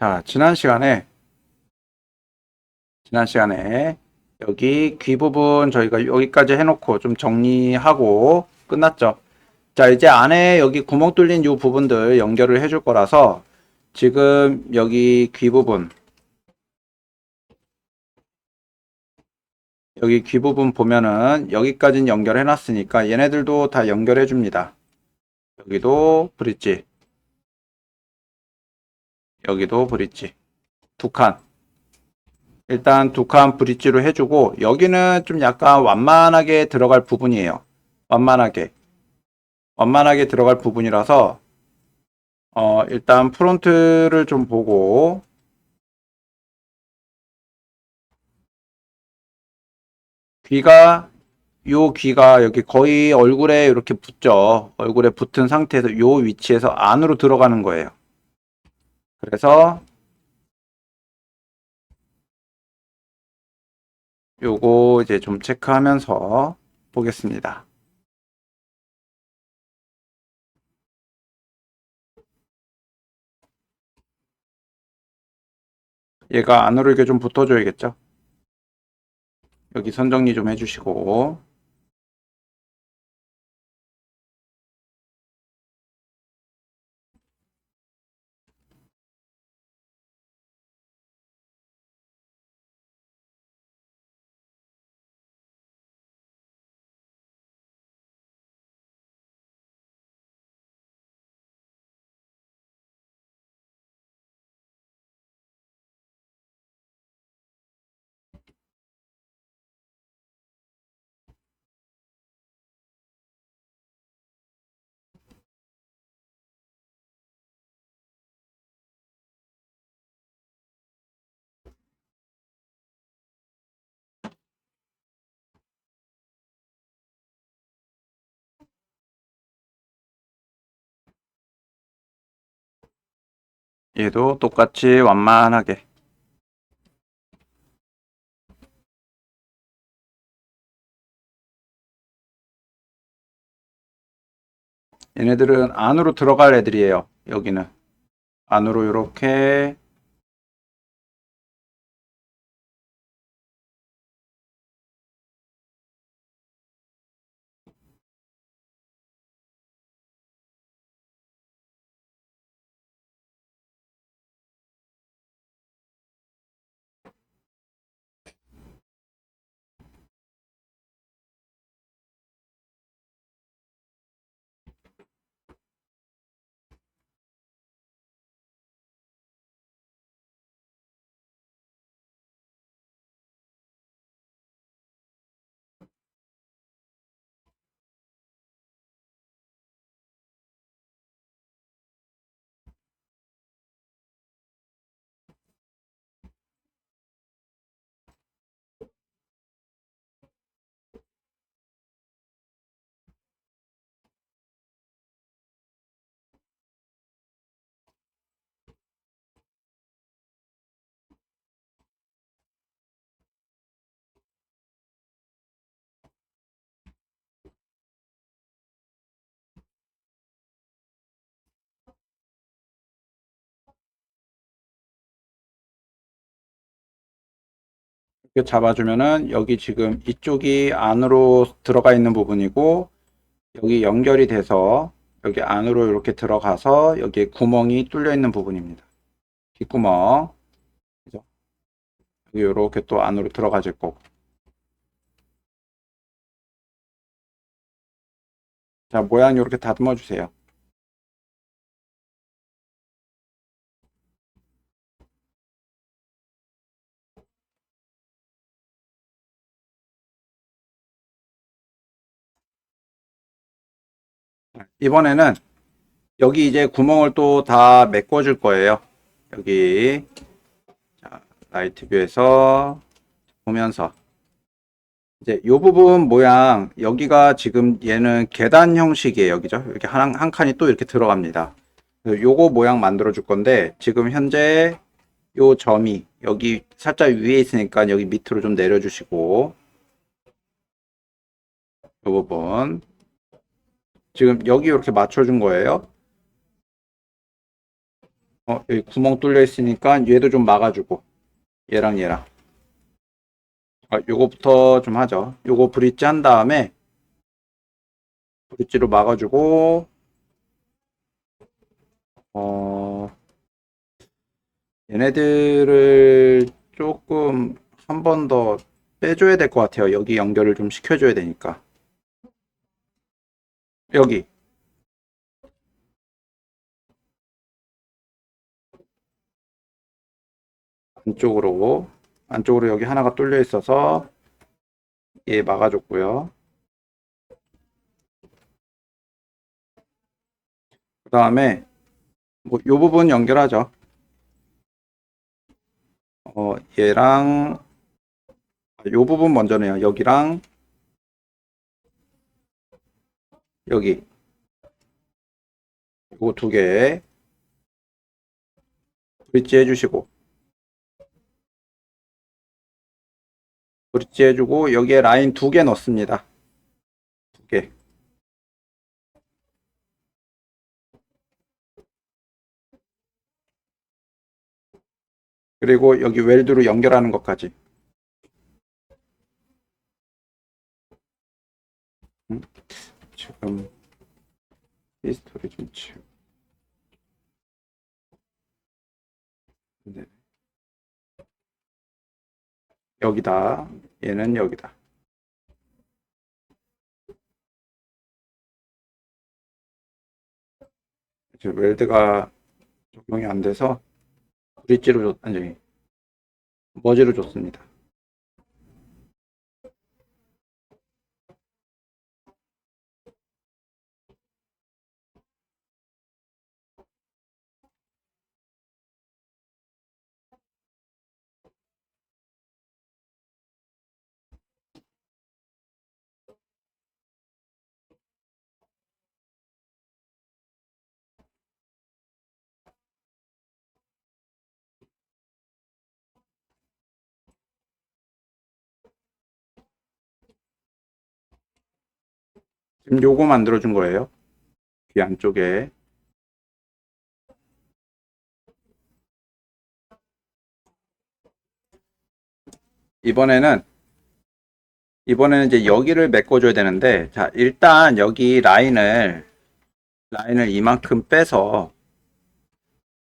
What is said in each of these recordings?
자, 지난 시간에, 지난 시간에, 여기 귀 부분 저희가 여기까지 해놓고 좀 정리하고 끝났죠. 자, 이제 안에 여기 구멍 뚫린 이 부분들 연결을 해줄 거라서 지금 여기 귀 부분, 여기 귀 부분 보면은 여기까지는 연결해 놨으니까 얘네들도 다 연결해 줍니다. 여기도 브릿지. 여기도 브릿지. 두 칸. 일단 두 칸 브릿지로 해주고 여기는 좀 약간 완만하게 들어갈 부분이에요. 완만하게. 완만하게 들어갈 부분이라서 어, 일단 프론트를 좀 보고 귀가 요 귀가 여기 거의 얼굴에 이렇게 붙죠. 얼굴에 붙은 상태에서 요 위치에서 안으로 들어가는 거예요. 그래서 요거 이제 좀 체크하면서 보겠습니다. 얘가 안으로 이렇게 좀 붙어줘야겠죠? 여기 선 정리 좀 해주시고 얘도 똑같이 완만하게 얘네들은 안으로 들어갈 애들이에요. 여기는 안으로 이렇게 이렇게 잡아주면은 여기 지금 이쪽이 안으로 들어가 있는 부분이고 여기 연결이 돼서 여기 안으로 이렇게 들어가서 여기에 구멍이 뚫려 있는 부분입니다. 귓구멍 그죠? 이렇게 또 안으로 들어가질 거고 자 모양 이렇게 다듬어 주세요. 이번에는 여기 이제 구멍을 또 다 메꿔 줄 거예요. 여기 자, 라이트 뷰에서 보면서 이제 요 부분 모양 여기가 지금 얘는 계단 형식이에요. 여기죠. 이렇게 한, 한 칸이 또 이렇게 들어갑니다. 요거 모양 만들어 줄 건데 지금 현재 요 점이 여기 살짝 위에 있으니까 여기 밑으로 좀 내려 주시고 요 부분 지금 여기 이렇게 맞춰준 거예요. 어, 여기 구멍 뚫려 있으니까 얘도 좀 막아주고 얘랑 얘랑 아, 요거부터 좀 하죠. 요거 브릿지 한 다음에 브릿지로 막아주고 어 얘네들을 조금 한 번 더 빼줘야 될 것 같아요. 여기 연결을 좀 시켜줘야 되니까 여기 안쪽으로 안쪽으로 여기 하나가 뚫려 있어서 얘 막아줬고요. 그 다음에 뭐요 부분 연결하죠. 어 얘랑 아, 요 부분 먼저 네요. 여기랑 여기 요거 두 개 브릿지 해주시고 브릿지 해주고 여기에 라인 두 개 넣습니다. 두 개. 그리고 여기 웰드로 연결하는 것까지. 음, 지금 히스토리 좀 치우. 네. 여기다. 얘는 여기다. 이제 웰드가 적용이 안 돼서 브릿지로 줬, 아니, 머지로 줬습니다. 지금 요거 만들어준 거예요. 귀 안쪽에. 이번에는 이번에는 이제 여기를 메꿔줘야 되는데 자 일단 여기 라인을 라인을 이만큼 빼서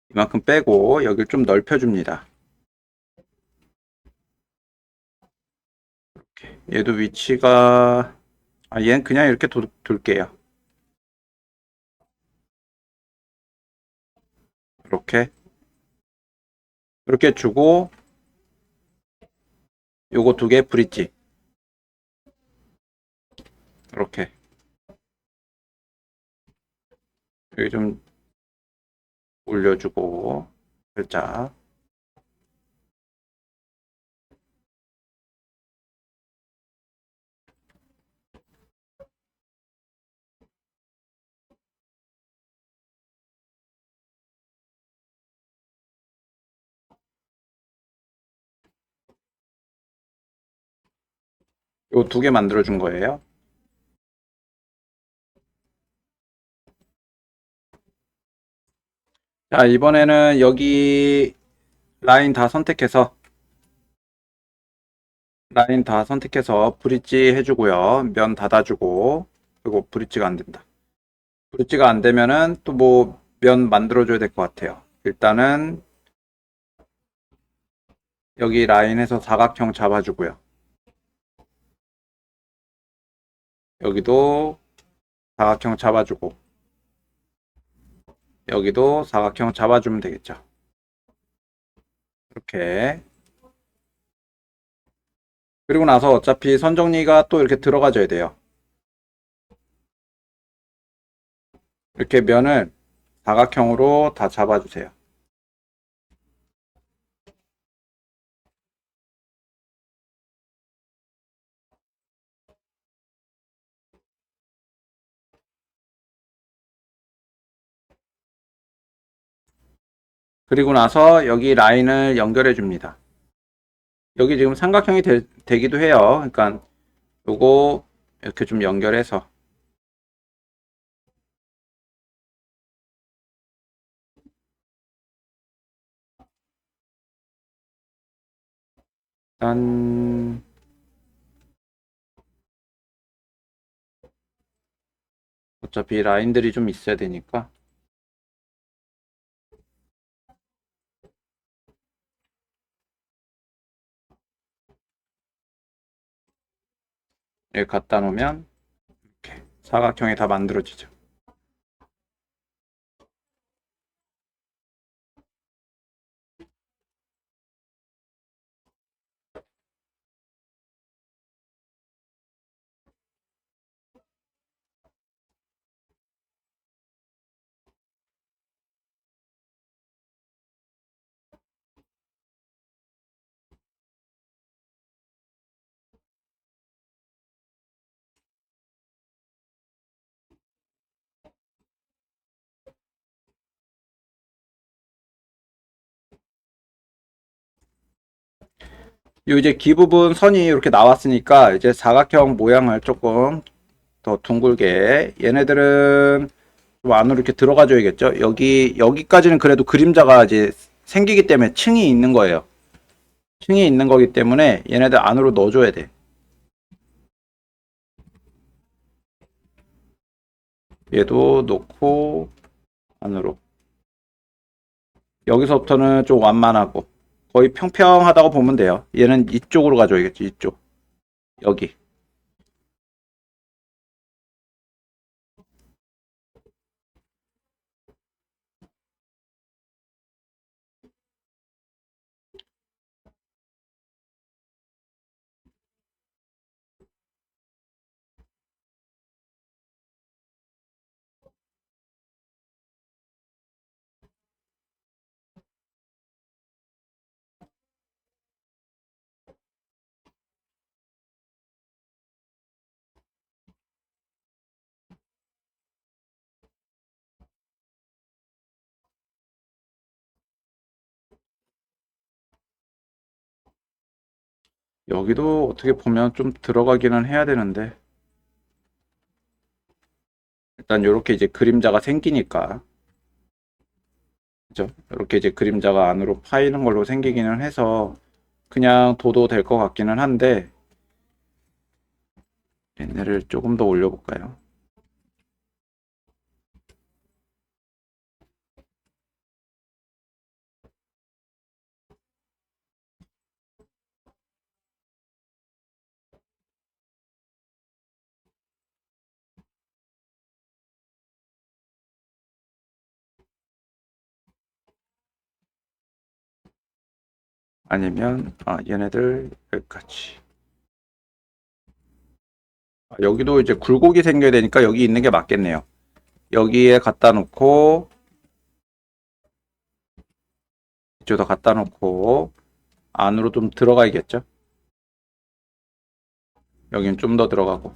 이만큼 빼고 여기를 좀 넓혀줍니다. 얘도 위치가 아 얘는 그냥 이렇게 두, 둘게요. 이렇게. 이렇게 주고 요거 두 개 브릿지. 이렇게. 여기 좀 올려주고 살짝 요 두 개 만들어 준 거예요. 자, 이번에는 여기 라인 다 선택해서 라인 다 선택해서 브릿지 해주고요. 면 닫아주고 그리고 브릿지가 안 된다. 브릿지가 안 되면은 또 뭐 면 만들어줘야 될 것 같아요. 일단은 여기 라인에서 사각형 잡아주고요. 여기도 사각형 잡아주고 여기도 사각형 잡아주면 되겠죠. 이렇게 그리고 나서 어차피 선 정리가 또 이렇게 들어가줘야 돼요. 이렇게 면을 사각형으로 다 잡아주세요. 그리고 나서 여기 라인을 연결해 줍니다. 여기 지금 삼각형이 되, 기도 해요. 그러니까 요거 이렇게 좀 연결해서 일 어차피 라인들이 좀 있어야 되니까 여기 갖다 놓으면 이렇게 사각형이 다 만들어지죠. 요 이제 기 부분 선이 이렇게 나왔으니까 이제 사각형 모양을 조금 더 둥글게. 얘네들은 좀 안으로 이렇게 들어가 줘야겠죠? 여기 여기까지는 그래도 그림자가 이제 생기기 때문에 층이 있는 거예요. 층이 있는 거기 때문에 얘네들 안으로 넣어 줘야 돼. 얘도 놓고 안으로. 여기서부터는 좀 완만하고 거의 평평하다고 보면 돼요. 얘는 이쪽으로 가져야겠지, 이쪽. 여기. 여기도 어떻게 보면 좀 들어가기는 해야 되는데. 일단 이렇게 이제 그림자가 생기니까. 그죠? 이렇게 이제 그림자가 안으로 파이는 걸로 생기기는 해서 그냥 둬도 될 것 같기는 한데 얘네를 조금 더 올려볼까요? 아니면 아, 얘네들 여기까지. 아, 여기도 이제 굴곡이 생겨야 되니까 여기 있는 게 맞겠네요. 여기에 갖다 놓고 이쪽도 갖다 놓고 안으로 좀 들어가야겠죠? 여긴 좀더 들어가고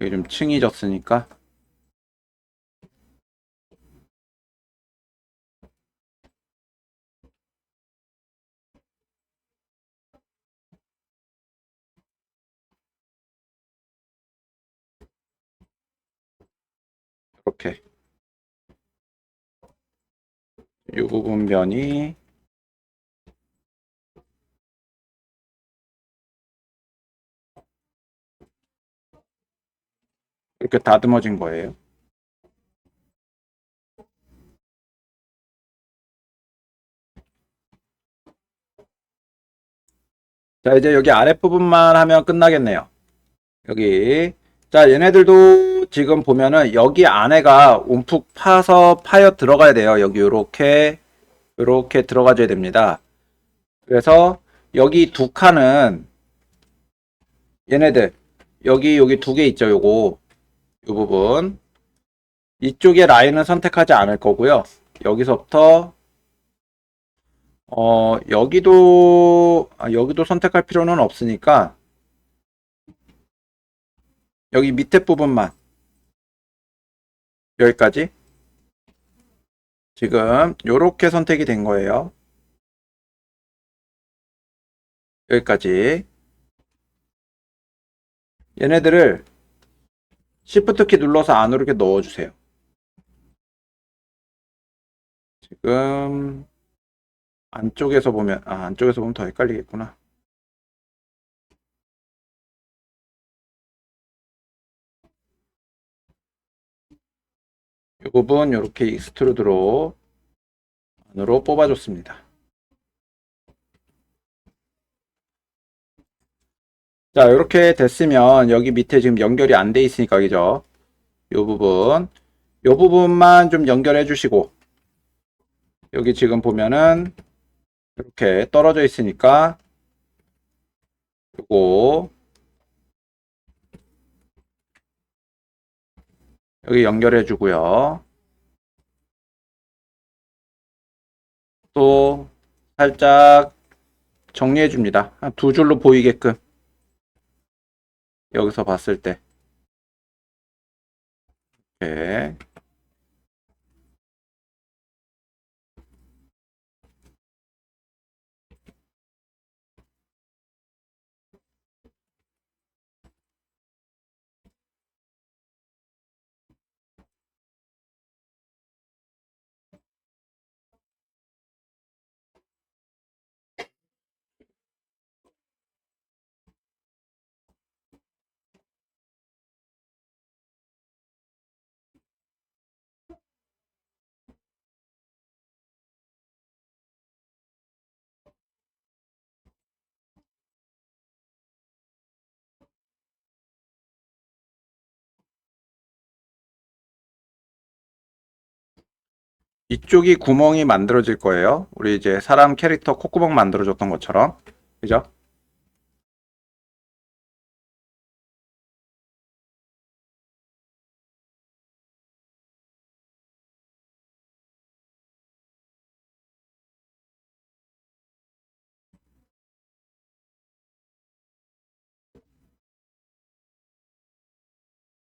여기 좀 층이 졌으니까 이렇게 이 부분 면이 이렇게 다듬어진 거예요. 자, 이제 여기 아랫부분만 하면 끝나겠네요. 여기. 자, 얘네들도 지금 보면은 여기 안에가 움푹 파서 파여 들어가야 돼요. 여기 요렇게, 요렇게 들어가줘야 됩니다. 그래서 여기 두 칸은 얘네들, 여기, 여기 두 개 있죠. 요거, 요 부분. 이쪽에 라인은 선택하지 않을 거고요. 여기서부터 어, 여기도, 아, 여기도 선택할 필요는 없으니까, 여기 밑에 부분만, 여기까지. 지금, 요렇게 선택이 된 거예요. 여기까지. 얘네들을 Shift 키 눌러서 안으로 이렇게 넣어주세요. 지금, 안쪽에서 보면, 아, 안쪽에서 보면 더 헷갈리겠구나. 이 부분 이렇게 익스트루드로 안으로 뽑아줬습니다. 자, 이렇게 됐으면 여기 밑에 지금 연결이 안 돼 있으니까 그죠? 이 부분, 이 부분만 좀 연결해 주시고 여기 지금 보면은 이렇게 떨어져 있으니까 요거 여기 연결해 주고요. 또 살짝 정리해 줍니다. 한 두 줄로 보이게끔 여기서 봤을 때 이렇게 이쪽이 구멍이 만들어질 거예요. 우리 이제 사람 캐릭터 콧구멍 만들어줬던 것처럼. 그죠?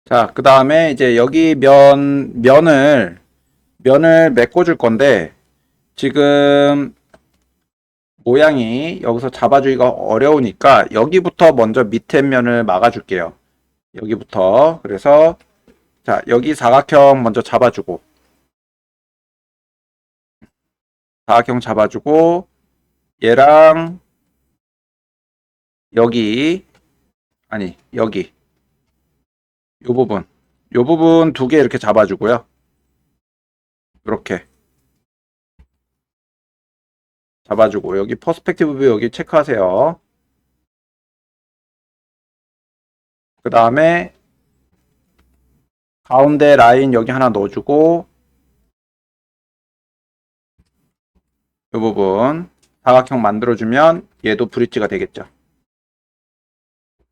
자, 그 다음에 이제 여기 면, 면을, 면을 메꿔줄 건데, 지금 모양이 여기서 잡아주기가 어려우니까 여기부터 먼저 밑에 면을 막아줄게요. 여기부터. 그래서, 자, 여기 사각형 먼저 잡아주고, 사각형 잡아주고, 얘랑, 여기, 아니, 여기. 요 부분. 요 부분 두 개 이렇게 잡아주고요. 이렇게. 잡아주고, 여기 퍼스펙티브 뷰 여기 체크하세요. 그 다음에, 가운데 라인 여기 하나 넣어주고, 요 부분, 사각형 만들어주면 얘도 브릿지가 되겠죠.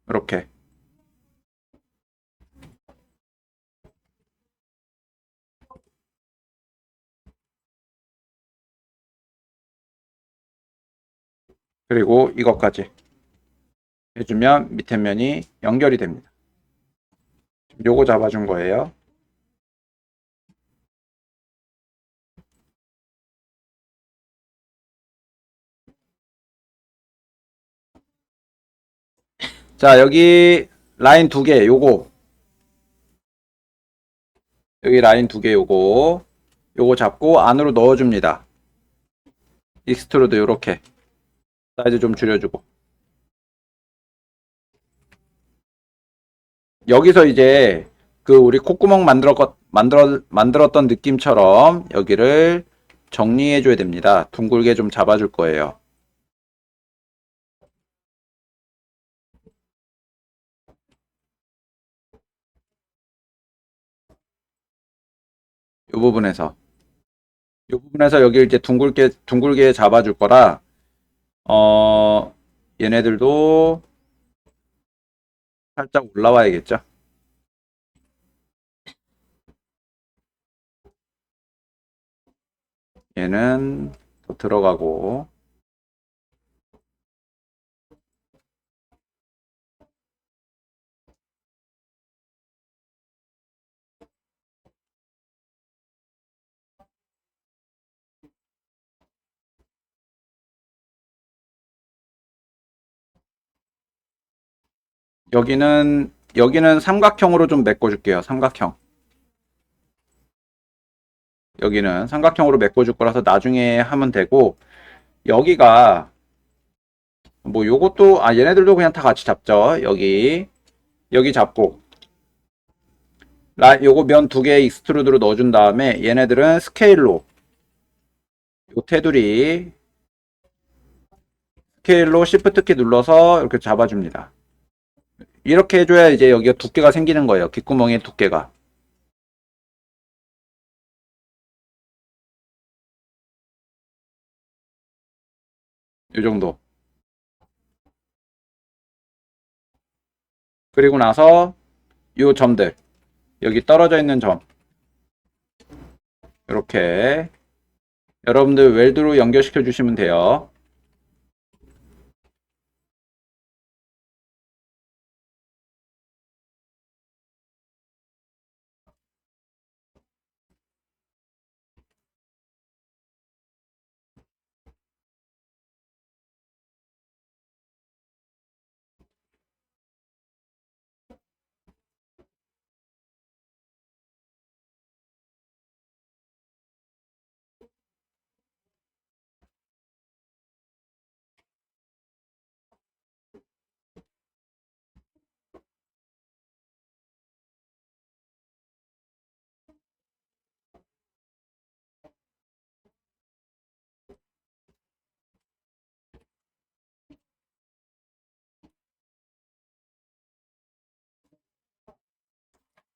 이렇게. 그리고 이것까지 해주면 밑에 면이 연결이 됩니다. 요거 잡아준 거예요. 자, 여기 라인 두 개, 요거. 여기 라인 두 개, 요거. 요거 잡고 안으로 넣어줍니다. 익스트루드 요렇게. 사이즈 좀 줄여주고. 여기서 이제 그 우리 콧구멍 만들었, 만들어, 만들었던 느낌처럼 여기를 정리해 줘야 됩니다. 둥글게 좀 잡아줄 거예요. 이 부분에서 이 부분에서 여기 이제 둥글게 둥글게 잡아줄 거라 어 얘네들도 살짝 올라와야겠죠. 얘는 더 들어가고 여기는 여기는 삼각형으로 좀 메꿔줄게요. 삼각형. 여기는 삼각형으로 메꿔줄 거라서 나중에 하면 되고 여기가 뭐 요것도 아 얘네들도 그냥 다 같이 잡죠. 여기 여기 잡고 라 요거 면 두 개 익스트루드로 넣어준 다음에 얘네들은 스케일로 요 테두리 스케일로 시프트 키 눌러서 이렇게 잡아줍니다. 이렇게 해줘야 이제 여기가 두께가 생기는 거예요. 귓구멍의 두께가. 이 정도. 그리고 나서 요 점들 여기 떨어져 있는 점 이렇게 여러분들 웰드로 연결시켜 주시면 돼요.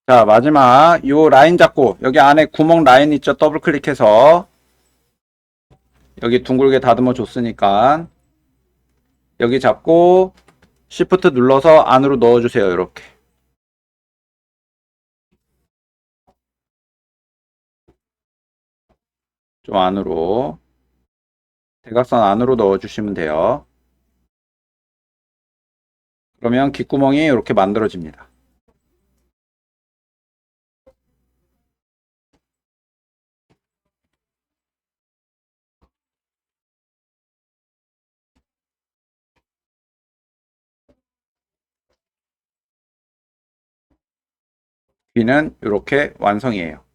자, 마지막 요 라인 잡고 여기 안에 구멍 라인 있죠? 더블 클릭해서 여기 둥글게 다듬어 줬으니까 여기 잡고 시프트 눌러서 안으로 넣어 주세요. 이렇게. 좀 안으로 대각선 안으로 넣어 주시면 돼요. 그러면 귓구멍이 이렇게 만들어집니다. 귀는 이렇게 완성이에요.